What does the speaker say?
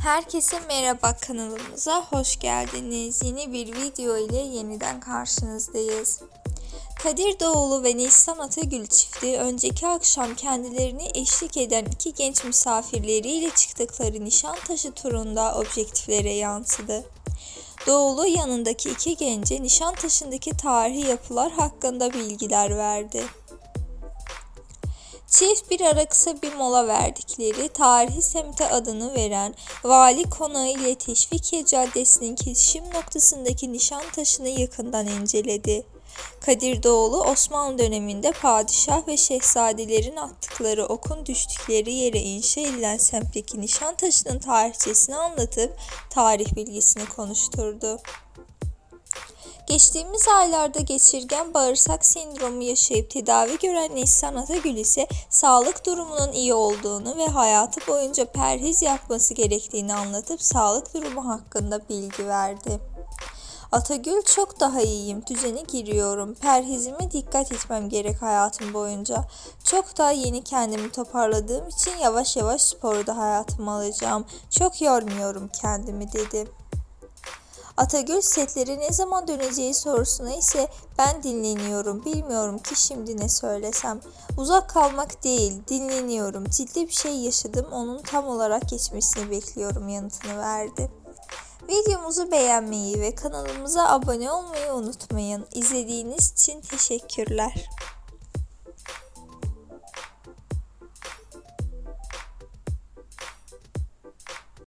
Herkese merhaba kanalımıza hoş geldiniz. Yeni bir video ile yeniden karşınızdayız. Kadir Doğulu ve Nisan Atagül çifti önceki akşam kendilerini eşlik eden iki genç misafirleriyle çıktıkları Nişantaşı turunda objektiflere yansıdı. Doğulu yanındaki iki gence Nişantaşı'ndaki tarihi yapılar hakkında bilgiler verdi. Çift bir ara kısa bir mola verdikleri tarihi semte adını veren Vali Konağı ile Teşvikiye Caddesi'nin kesişim noktasındaki Nişantaşı'nı yakından inceledi. Kadir Doğulu Osmanlı döneminde padişah ve şehzadelerin attıkları okun düştükleri yere inşa edilen semtteki Nişantaşı'nın tarihçesini anlatıp tarih bilgisini konuşturdu. Geçtiğimiz aylarda geçirgen bağırsak sendromu yaşayıp tedavi gören Nisan Atagül ise sağlık durumunun iyi olduğunu ve hayatı boyunca perhiz yapması gerektiğini anlatıp sağlık durumu hakkında bilgi verdi. Atagül çok daha iyiyim, düzene giriyorum, perhizime dikkat etmem gerek hayatım boyunca. Çok daha yeni kendimi toparladığım için yavaş yavaş sporu da hayatıma alacağım. Çok yormuyorum kendimi dedi. Atagül setlere ne zaman döneceği sorusuna ise ben dinleniyorum bilmiyorum ki şimdi ne söylesem. Uzak kalmak değil dinleniyorum ciddi bir şey yaşadım onun tam olarak geçmesini bekliyorum yanıtını verdi. Videomuzu beğenmeyi ve kanalımıza abone olmayı unutmayın. İzlediğiniz için teşekkürler.